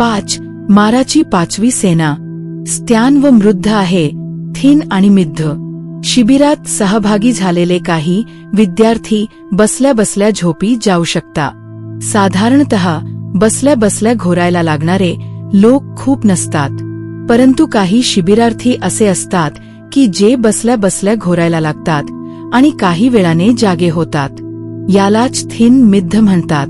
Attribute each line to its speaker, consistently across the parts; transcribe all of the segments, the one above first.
Speaker 1: पाच माराची पाचवी सेना. स्त्यान व मृद्ध आहे थिन आणि मिद्ध. शिबिरात सहभागी झालेले काही विद्यार्थी बसल्या बसल्या झोपी जाऊ शकता. साधारणत बसल्या बसल्या घोरायला लागणारे लोक खूप नसतात. परंतु काही शिबिरार्थी असे असतात की जे बसल्या बसल्या घोरायला लागतात आणि काही वेळाने जागे होतात. यालाच थिन मिद्ध म्हणतात.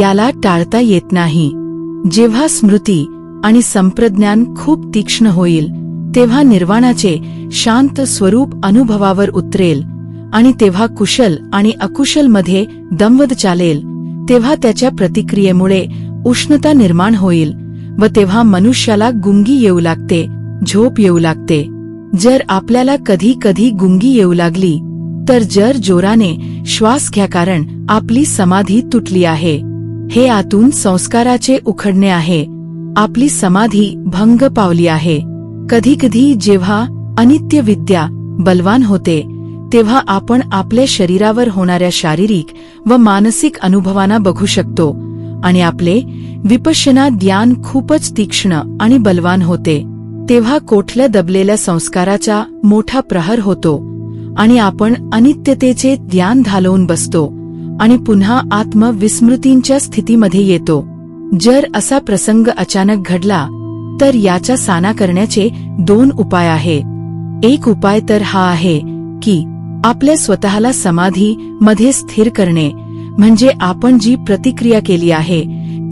Speaker 1: याला टाळता येत नाही. जेव्हा स्मृती आणि संप्रज्ञान खूप तीक्ष्ण होईल तेव्हा निर्वाणाचे शांत स्वरूप अनुभवावर उतरेल आणि तेव्हा कुशल आणि अकुशलमध्ये दमवद चालेल तेव्हा त्याच्या प्रतिक्रियेमुळे उष्णता निर्माण होईल व तेव्हा मनुष्याला गुंगी येऊ लागते झोप येऊ लागते. जर आपल्याला कधी कधी गुंगी येऊ लागली तर जर जोराने श्वास घ्या कारण आपली समाधी तुटली आहे. हे आतून संस्काराचे उखडणे आहे. आपली समाधी भंग पावली आहे. कधीकधी जेव्हा अनित्य विद्या बलवान होते तेव्हा आपण आपल्या शरीरावर होणाऱ्या शारीरिक व मानसिक अनुभवांना बघू शकतो आणि आपले विपश्यना ज्ञान खूपच तीक्ष्ण आणि बलवान होते. तेव्हा कोठल्या दबलेल्या संस्काराचा मोठा प्रहर होतो आणि आपण अनित्यतेचे ज्ञान घालवून बसतो. आणि पुन्हा आत्मविस्मृतींच्या स्थितीमध्ये येतो. जर असा प्रसंग अचानक घडला तर याचा साना करण्याचे दोन उपाय आहेत एक उपाय तर हा आहे की आपल्या स्वतःला समाधी मध्ये स्थिर करणे म्हणजे आपण जी प्रतिक्रिया केली आहे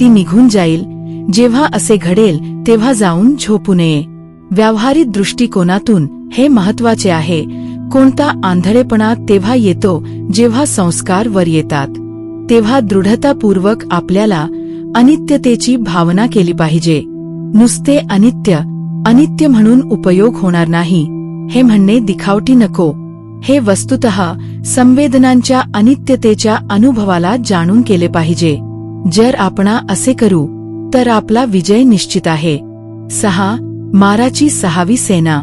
Speaker 1: ती निघून जाईल जेव्हा असे घडेल तेव्हा जाऊन झोपू नये. व्यावहारिक दृष्टिकोनातून हे महत्त्वाचे आहे कोणता आंधळेपणा तेव्हा येतो जेव्हा संस्कार वर येतात. तेव्हा दृढतापूर्वक आपल्याला अनित्यतेची भावना केली पाहिजे. नुसते अनित्य अनित्य म्हणून उपयोग होणार नाही. हे म्हणणे दिखावटी नको. हे वस्तुत संवेदनांच्या अनित्यतेच्या अनुभवाला जाणून केले पाहिजे. जर आपणा असे करू तर आपला विजय निश्चित आहे. सहा माराची सहावी सेना.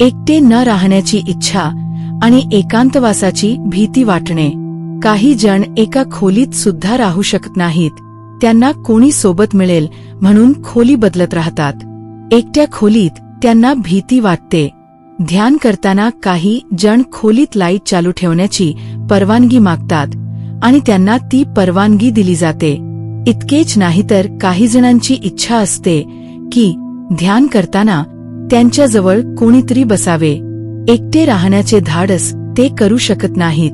Speaker 1: एकटे न राहण्याची इच्छा आणि एकांतवासाची भीती वाटणे. काही जण एका खोलीत सुद्धा राहू शकत नाहीत. त्यांना कोणी सोबत मिळेल म्हणून खोली बदलत राहतात. एकट्या खोलीत त्यांना भीती वाटते. ध्यान करताना काही जण खोलीत लाइट चालू ठेवण्याची परवानगी मागतात आणि त्यांना ती परवानगी दिली जाते. इतकेच नाही तर काही जणांची इच्छा असते की ध्यान करताना त्यांच्याजवळ कोणीतरी बसावे. एकटे राहण्याचे धाडस ते करू शकत नाहीत.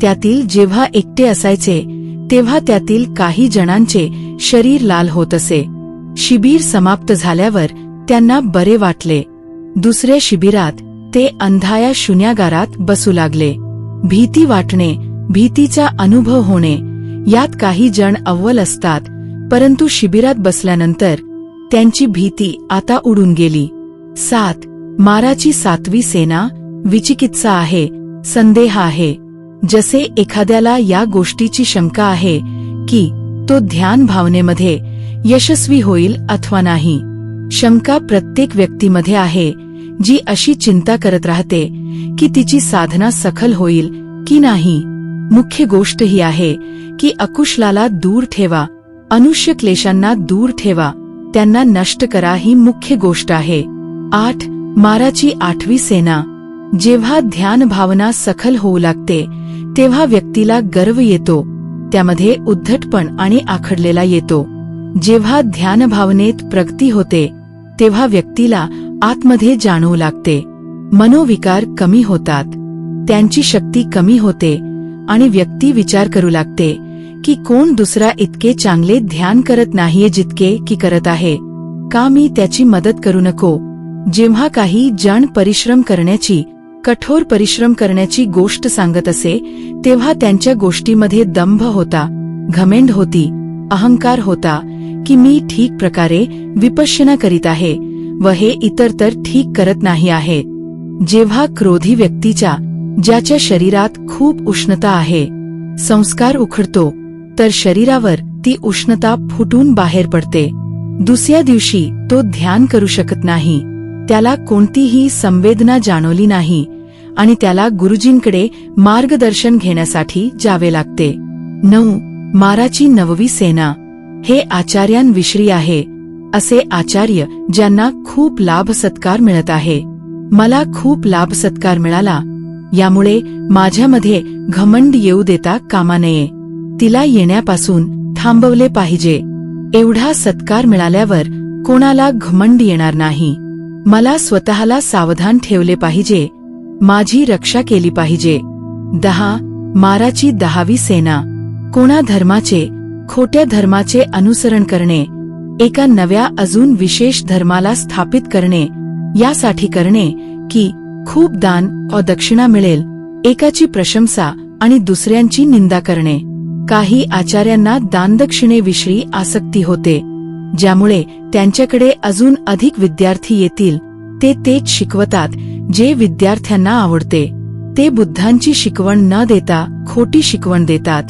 Speaker 1: त्यातील जेव्हा एकटे असायचे तेव्हा त्यातील काही जणांचे शरीर लाल होत असे. शिबिर समाप्त झाल्यावर त्यांना बरे वाटले. दुसऱ्या शिबिरात ते अंधाया शून्यागारात बसू लागले. भीती वाटणे भीतीचा अनुभव होणे यात काही जण अव्वल असतात परंतु शिबिरात बसल्यानंतर त्यांची भीती आता उडून गेली. सात माराची सातवी सेना विचिकित्सा आहे संदेह आहे. जसे एखाद्याला या गोष्टीची शंका आहे की तो ध्यान भावनेमध्ये यशस्वी होईल अथवा नाही. शंका प्रत्येक व्यक्तीमध्ये आहे जी अशी चिंता करत राहते की तिची साधना सखल होईल की नाही. मुख्य गोष्ट ही आहे की अकुशलाला दूर ठेवा अनुष्य क्लेशांना दूर ठेवा त्यांना नष्ट करा ही मुख्य गोष्ट आहे. आठ माराची आठवी सेना. जेव्हा ध्यान भावना सखल होऊ लागते तेव्हा व्यक्तीला गर्व येतो. त्यामध्ये उद्धटपण आणि आखडलेला येतो. जेव्हा ध्यान भावनेत प्रगती होते तेव्हा व्यक्तीला आतमध्ये जाणवू लागते. मनोविकार कमी होतात. त्यांची शक्ती कमी होते आणि व्यक्ती विचार करू लागते की कोण दुसरा इतके चांगले ध्यान करत नाहीये जितके की करत आहे. का मी त्याची मदत करू नको? जेव्हा काही जण परिश्रम करण्याची कठोर परिश्रम करण्याची गोष्ट सांगत असे तेव्हा त्यांच्या गोष्टीमध्ये दंभ होता घमेंड होती अहंकार होता की मी ठीक प्रकारे विपश्यना करीत आहे व हे इतर तर ठीक करत नाही आहे. जेव्हा क्रोधी व्यक्तीच्या ज्याच्या शरीरात खूप उष्णता आहे संस्कार उखडतो तर शरीरावर ती उष्णता फुटून बाहेर पडते. दुसऱ्या दिवशी तो ध्यान करू शकत नाही. त्याला कोणतीही संवेदना जाणवली नाही आणि त्याला गुरुजींकडे मार्गदर्शन घेण्यासाठी जावे लागते. नऊ माराची नववी सेना. हे आचार्यांविषयी आहे. असे आचार्य ज्यांना खूप लाभ सत्कार मिळत आहे. मला खूप लाभ सत्कार मिळाला. यामुळे माझ्यामध्ये घमंड येऊ देता कामा नये. तिला येण्यापासून थांबवले पाहिजे. एवढा सत्कार मिळाल्यावर कोणाला घमंड येणार नाही. मला स्वतःला सावधान ठेवले पाहिजे. माझी रक्षा केली पाहिजे. दहा माराची दहावी सेना. कोणा धर्माचे खोट्या धर्माचे अनुसरण करणे. एका नव्या अजून विशेष धर्माला स्थापित करणे. यासाठी करणे की खूप दान व दक्षिणा मिळेल. एकाची प्रशंसा आणि दुसऱ्यांची निंदा करणे. काही आचार्यांना दानदक्षिणेविषयी आसक्ती होते. ज्यामुळे त्यांच्याकडे अजून अधिक विद्यार्थी येतील ते तेच शिकवतात जे विद्यार्थ्यांना आवडते. ते बुद्धांची शिकवण न देता खोटी शिकवण देतात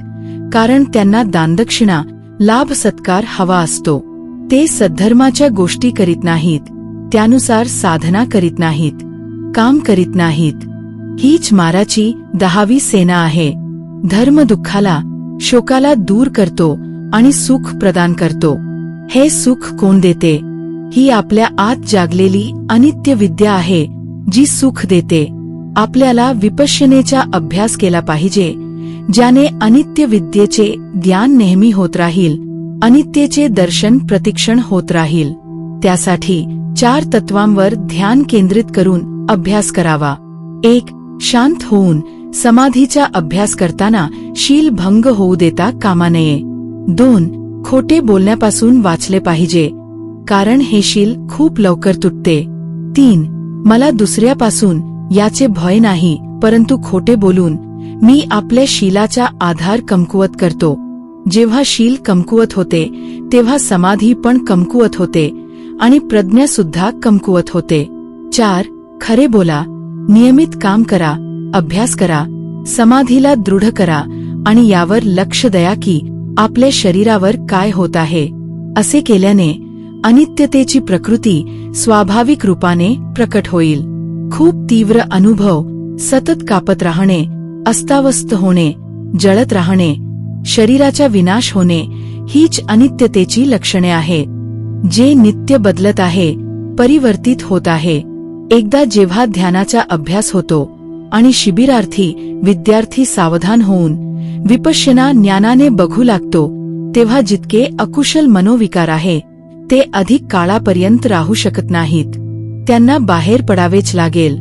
Speaker 1: कारण त्यांना दानदक्षिणा लाभ सत्कार हवा असतो. ते सद्धर्माच्या गोष्टी करीत नाहीत त्यानुसार साधना करीत नाहीत काम करीत नाहीत. हीच माराची दहावी सेना आहे. धर्म दुःखाला शोकाला दूर करतो आणि सुख प्रदान करतो. हे सुख कोण देते? ही आपल्या आत जागलेली अनित्य विद्या आहे जी सुख देते. आपल्याला विपश्यनेचा अभ्यास केला पाहिजे ज्याने अनित्य विद्येचे ज्ञान नेहमी होत राहील अनित्येचे दर्शन प्रतिक्षण होत राहील. त्यासाठी चार तत्वांवर ध्यान केंद्रित करून अभ्यास करावा. एक शांत होऊन समाधीचा अभ्यास करताना शील भंग होऊ देता कामा नये. दोन खोटे बोलण्यापासून वाचले पाहिजे. कारण हे शील खूप लवकर तुटते. तीन मला दुसऱ्यापासून याचे भय नाही परंतु खोटे बोलून मी आपल्या शीलाचा आधार कमकुवत करतो. जेव्हा शील कमकुवत होते तेव्हा समाधी पण कमकुवत होते आणि प्रज्ञा सुद्धा कमकुवत होते. चार खरे बोला नियमित काम करा अभ्यास करा समाधीला दृढ करा आणि यावर लक्ष द्या की आपल्या शरीरावर काय होत आहे असे केल्याने अनित्यतेची प्रकृती स्वाभाविक रूपाने प्रकट होईल. खूप तीव्र अनुभव सतत कापत राहणे अस्तावस्त होणे जळत राहणे शरीराचा विनाश होणे हीच अनित्यतेची लक्षणे आहे जे नित्य बदलत आहे परिवर्तित होत आहे. एकदा जेव्हा ध्यानाचा अभ्यास होतो आणि शिबिरार्थी विद्यार्थी सावधान होऊन विपश्यना ज्ञानाने बघू लागतो तेव्हा जितके अकुशल मनोविकार आहे ते अधिक काळापर्यंत राहू शकत नाहीत. त्यांना बाहेर पडावेच लागेल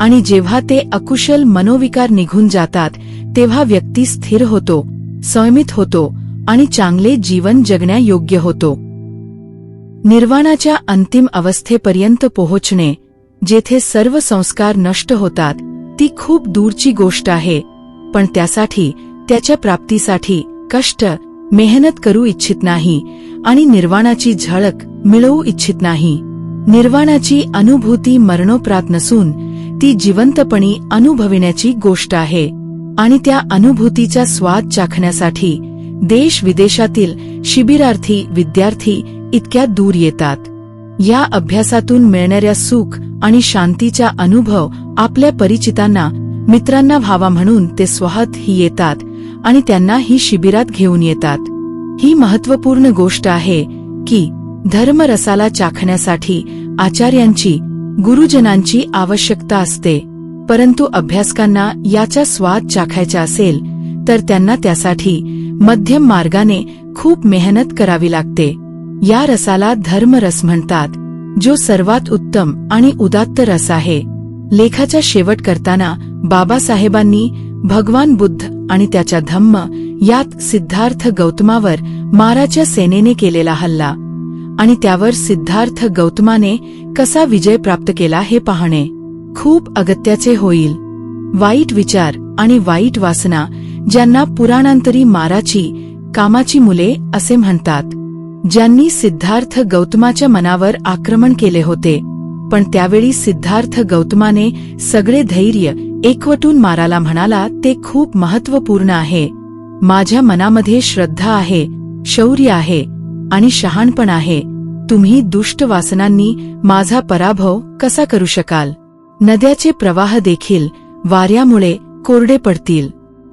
Speaker 1: आणि जेव्हा ते अकुशल मनोविकार निघून जातात तेव्हा व्यक्ती स्थिर होतो संयमित होतो आणि चांगले जीवन जगण्यायोग्य होतो. निर्वाणाच्या अंतिम अवस्थेपर्यंत पोहोचणे जेथे सर्व संस्कार नष्ट होतात ती खूप दूरची गोष्ट आहे पण त्यासाठी त्याच्या प्राप्तीसाठी कष्ट मेहनत करू इच्छित नाही आणि निर्वाणाची झळक मिळवू इच्छित नाही. निर्वाणाची अनुभूती मरणोप्रात नसून ती जिवंतपणी अनुभविण्याची गोष्ट आहे आणि त्या अनुभूतीचा स्वाद चाखण्यासाठी देश विदेशातील शिबिरार्थी विद्यार्थी इतक्या दूर येतात. या अभ्यासातून मिळणाऱ्या सुख आणि शांतीचा अनुभव आपल्या परिचितांना मित्रांना व्हावा म्हणून ते स्वहत ही येतात आणि त्यांना ही शिबिरात घेऊन येतात. ही महत्त्वपूर्ण गोष्ट आहे की धर्मरसाला चाखण्यासाठी आचार्यांची गुरुजनांची आवश्यकता असते. परंतु अभ्यासकांना याचा स्वाद चाखायचा असेल तर त्यांना त्यासाठी मध्यम मार्गाने खूप मेहनत करावी लागते. या रसाला धर्मरस म्हणतात जो सर्वात उत्तम आणि उदात्त रस आहे. लेखाचा शेवट करताना बाबासाहेबांनी भगवान बुद्ध आणि त्याच्या धम्म यात सिद्धार्थ गौतमावर माराच्या सेनेने केलेला हल्ला आणि त्यावर सिद्धार्थ गौतमाने कसा विजय प्राप्त केला हे पाहणे खूप अगत्याचे होईल. वाईट विचार आणि वाईट वासना ज्यांना पुराणांतरी माराची कामाची मुले असे म्हणतात. ज्यांनी सिद्धार्थ गौतमाच्या मनावर आक्रमण केले होते. पण त्यावेळी सिद्धार्थ गौतमाने सगळे धैर्य एकवटून माराला म्हणाला ते खूप महत्त्वपूर्ण आहे. माझ्या मनामध्ये श्रद्धा आहे शौर्य आहे आणि शहाणपण आहे. तुम्ही दुष्ट वासनांनी माझा पराभव कसा करू शकाल? नद्याचे प्रवाह देखील वाऱ्यामुळे कोरडे पडतील.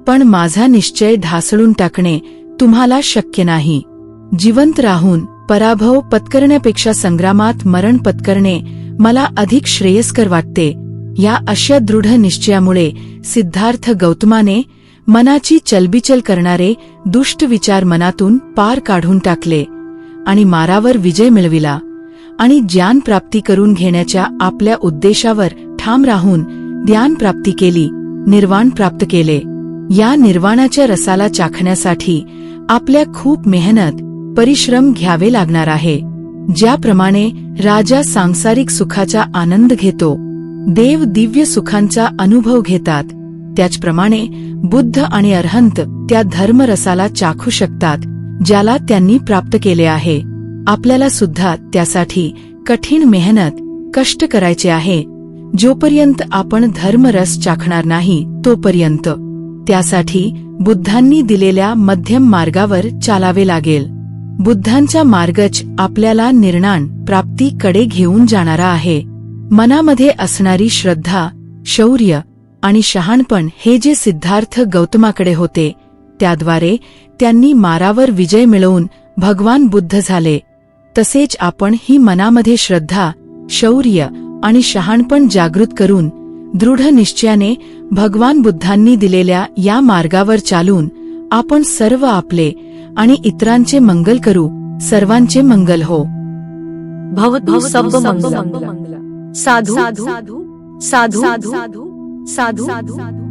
Speaker 1: पण माझा निश्चय ढासळून टाकणे तुम्हाला शक्य नाही. जिवंत राहून पराभव पत्करण्यापेक्षा संग्रामात मरण पत्करणे मला अधिक श्रेयस्कर वाटते. या अशा दृढ निश्चयामुळे सिद्धार्थ गौतमाने मनाची चलबिचल करणारे दुष्ट विचार मनातून पार काढून टाकले आणि मारावर विजय मिळविला आणि ज्ञान प्राप्ती करून घेण्याच्या आपल्या उद्देशावर ठाम राहून ध्यान प्राप्ती केली निर्वाण प्राप्त केले. या निर्वाणाच्या रसाला चाखण्यासाठी आपल्या खूप मेहनत परिश्रम घ्यावे लागणार आहे. ज्याप्रमाणे राजा सांसारिक सुखाचा आनंद घेतो देव दिव्य सुखांचा अनुभव घेतात त्याचप्रमाणे बुद्ध आणि अरहंत त्या धर्मरसाला चाखू शकतात ज्याला त्यांनी प्राप्त केले आहे. आपल्याला सुद्धा त्यासाठी कठीण मेहनत कष्ट करायचे आहे. जोपर्यंत आपण धर्मरस चाखणार नाही तोपर्यंत. त्यासाठी बुद्धांनी दिलेल्या मध्यम मार्गावर चालावे लागेल. बुद्धांच्या मार्गच आपल्याला निर्णाण प्राप्तीकडे घेऊन जाणारा आहे. मनामध्ये असणारी श्रद्धा शौर्य आणि शहाणपण हे जे सिद्धार्थ गौतमाकडे होते त्याद्वारे त्यांनी मारावर विजय मिळवून भगवान बुद्ध झाले. तसेच आपण ही मनामध्ये श्रद्धा शौर्य आणि शहाणपण जागृत करून दृढ निश्चयाने भगवान बुद्धांनी दिलेल्या या मार्गावर चालून आपण सर्व आपले आणि इतरांचे मंगल करू सर्वांचे मंगल हो
Speaker 2: भवतु सब मंगलम साधु साधु साधु साधु साधु